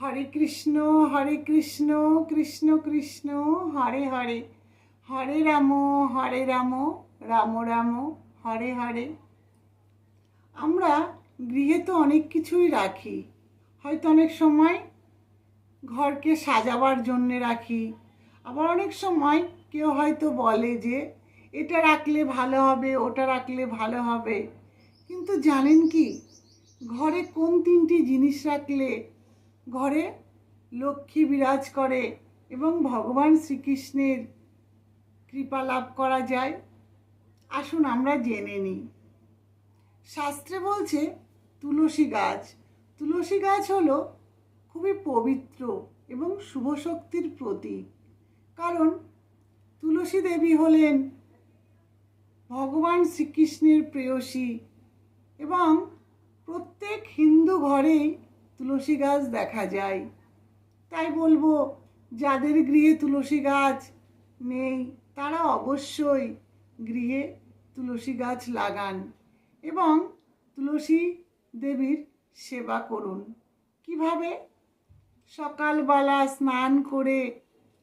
হরে কৃষ্ণ হরে কৃষ্ণ কৃষ্ণ কৃষ্ণ, হরে হরে। হরে রাম হরে রাম রাম রাম, হরে হরে। আমরা গৃহে তো অনেক কিছুই রাখি। হয়তো অনেক সময় ঘরকে সাজাবার জন্যে রাখি। আবার অনেক সময় কেউ হয়তো বলে যে, এটা রাখলে ভালো হবে, ওটা রাখলে ভালো হবে। কিন্তু জানেন কি? ঘরে কোন তিনটি জিনিস রাখলে ঘরে লক্ষ্মী বিরাজ করে এবং ভগবান শ্রীকৃষ্ণের কৃপা লাভ করা যায়। আসুন আমরা জেনে নিই। শাস্ত্রে বলছে, তুলসী গাছ। তুলসী গাছ হলো খুবই পবিত্র এবং শুভ শক্তির প্রতীক। কারণ তুলসী দেবী হলেন ভগবান শ্রীকৃষ্ণের প্রেয়সী এবং প্রত্যেক হিন্দু ঘরেই তুলসী গাছ দেখা যায়। তাই বলব, যাদের গৃহে তুলসী গাছ নেই, তারা অবশ্যই গৃহে তুলসী গাছ লাগান এবং তুলসী দেবীর সেবা করুন। কীভাবে? সকালবেলা স্নান করে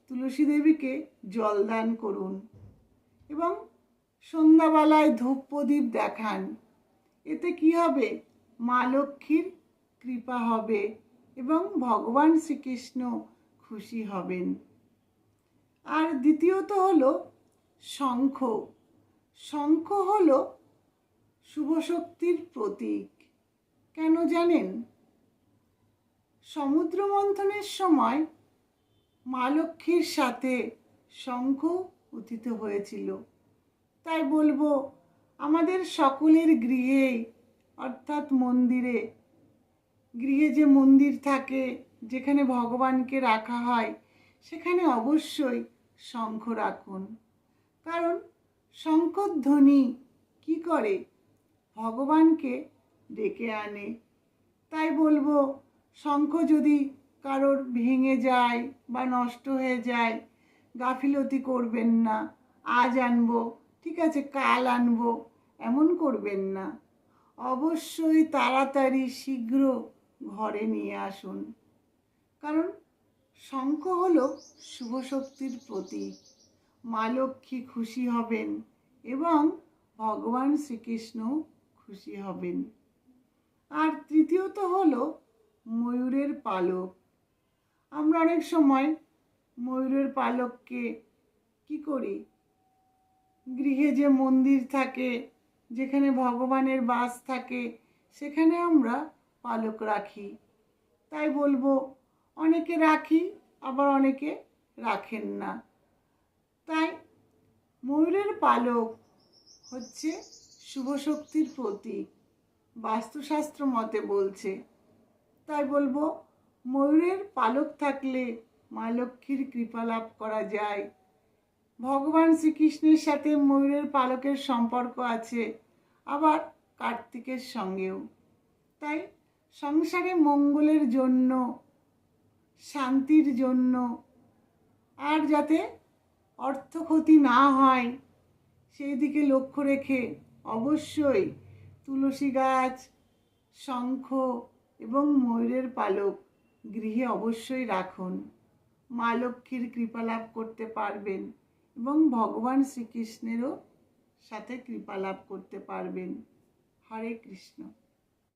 তুলসী দেবীকে জল দান করুন এবং সন্ধ্যাবেলায় ধূপ প্রদীপ দেখান। এতে কি হবে? মা লক্ষ্মীর কৃপা হবে এবং ভগবান শ্রীকৃষ্ণ খুশি হবেন। আর দ্বিতীয়ত হল শঙ্খ। শঙ্খ হল শুভ শক্তির প্রতীক। কেন জানেন? সমুদ্র মন্থনের সময় মা লক্ষ্মীর সাথে শঙ্খ উথিত হয়েছিল। তাই বলব, আমাদের সকলের গৃহেই অর্থাৎ মন্দিরে গৃহে যে মন্দির থাকে, যেখানে ভগবানকে রাখা হয়, সেখানে অবশ্যই শঙ্খ রাখুন। কারণ শঙ্খধ্বনি কি করে? ভগবানকে ডেকে আনে। তাই বলব, শঙ্খ যদি কারোর ভেঙে যায় বা নষ্ট হয়ে যায়, গাফিলতি করবেন না। আজ আনব, ঠিক আছে, কাল আনব, এমন করবেন না। অবশ্যই তাড়াতাড়ি শীঘ্র ঘরে নিয়ে আসুন। কারণ শঙ্খ হলো শুভ শক্তির প্রতীক। মা লক্ষ্মী খুশি হবেন এবং ভগবান শ্রীকৃষ্ণ খুশি হবেন। আর তৃতীয়ত হল ময়ূরের পালক। আমরা অনেক সময় ময়ূরের পালককে কি করি? গৃহে যে মন্দির থাকে, যেখানে ভগবানের বাস থাকে, সেখানে আমরা পালক রাখি। তাই বলব, অনেকে রাখি, আবার অনেকে রাখেন না। তাই ময়ূরের পালক হচ্ছে শুভ শক্তির প্রতীক, বাস্তুশাস্ত্র মতে বলছে। তাই বলব, ময়ূরের পালক থাকলে মা লক্ষ্মীর কৃপা লাভ করা যায়। ভগবান শ্রীকৃষ্ণের সাথে ময়ূরের পালকের সম্পর্ক আছে, আবার কার্তিকের সঙ্গেও। তাই সংসারে মঙ্গলের জন্য, শান্তির জন্য, আর যাতে অর্থ ক্ষতি না হয় সেই দিকে লক্ষ্য রেখে অবশ্যই তুলসী গাছ, শঙ্খ এবং ময়ূরের পালক গৃহে অবশ্যই রাখুন। মা লক্ষ্মীর কৃপা লাভ করতে পারবেন এবং ভগবান শ্রীকৃষ্ণেরও সাথে কৃপা লাভ করতে পারবেন। হরে কৃষ্ণ।